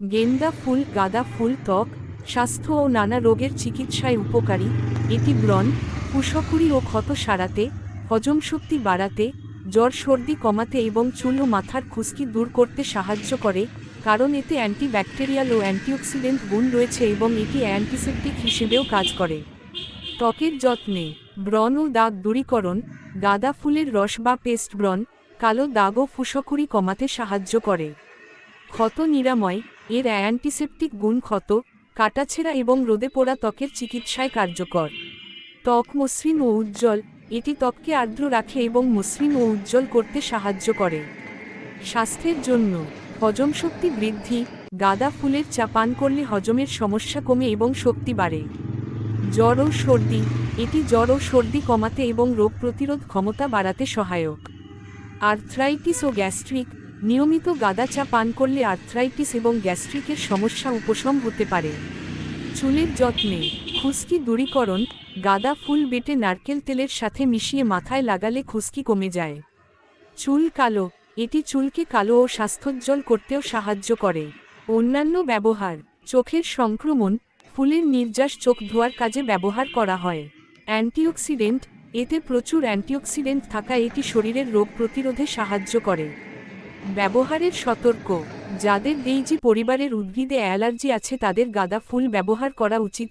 গেন্দা ফুল, গাঁদা ফুল, ত্বক, স্বাস্থ্য ও নানা রোগের চিকিৎসায় উপকারী, এটি ব্রণ কুশকুড়ি ও ক্ষত সারাতে, হজম শক্তি বাড়াতে, জ্বর সর্দি কমাতে এবং চুল ও মাথার খুশকি দূর করতে সাহায্য করে, কারণ এতে অ্যান্টিব্যাকটেরিয়াল ও অ্যান্টিঅক্সিডেন্ট গুণ রয়েছে এবং এটি অ্যান্টিসেপটিক হিসেবেও কাজ করে। ত্বকের যত্নে, ব্রণ ও দাগ দূরীকরণ, গাঁদা ফুলের রস বা পেস্ট ব্রণ, কালো দাগ ও ফুসকুড়ি কমাতে সাহায্য করে। ক্ষত নিরাময় এর অ্যান্টিসেপটিক গুণ ক্ষত, কাটাছেঁড়া এবং রোদে পোড়া ত্বকের চিকিৎসায় কার্যকর। ত্বক মসৃণ ও উজ্জ্বল, এটি ত্বককে আর্দ্র রাখে এবং মসৃণ ও উজ্জ্বল করতে সাহায্য করে। স্বাস্থ্যের জন্য, হজম শক্তি বৃদ্ধি, গাঁদা ফুলের চা পান করলে হজমের সমস্যা কমে এবং শক্তি বাড়ে। জ্বর ও সর্দি, এটি জ্বর ও সর্দি কমাতে এবং রোগ প্রতিরোধ ক্ষমতা বাড়াতে সহায়ক। আর্থ্রাইটিস ও গ্যাস্ট্রিক নিয়মিত গাঁদা চা পান করলে আর্থ্রাইটিস এবং গ্যাস্ট্রিকের সমস্যা উপশম হতে পারে। চুলের যত্নে খুশকি দূরীকরণ, গাদা ফুল বেটে নারকেল তেলের সাথে মিশিয়ে মাথায় লাগালে খুশকি কমে যায়। চুল কালো, এটি চুলকে কালো ও স্বাস্থ্যোজ্জ্বল করতেও সাহায্য করে। অন্যান্য ব্যবহার, চোখের সংক্রমণ, ফুলের নির্যাস চোখ ধোয়ার কাজে ব্যবহার করা হয়। অ্যান্টিঅক্সিডেন্ট, এতে প্রচুর অ্যান্টিঅক্সিডেন্ট থাকা এটি শরীরের রোগ প্রতিরোধে সাহায্য করে। ব্যবহারের সতর্ক। যাদের ডেইজি পরিবারের উদ্ভিদে অ্যালার্জি আছে তাদের গাঁদা ফুল ব্যবহার করা উচিত।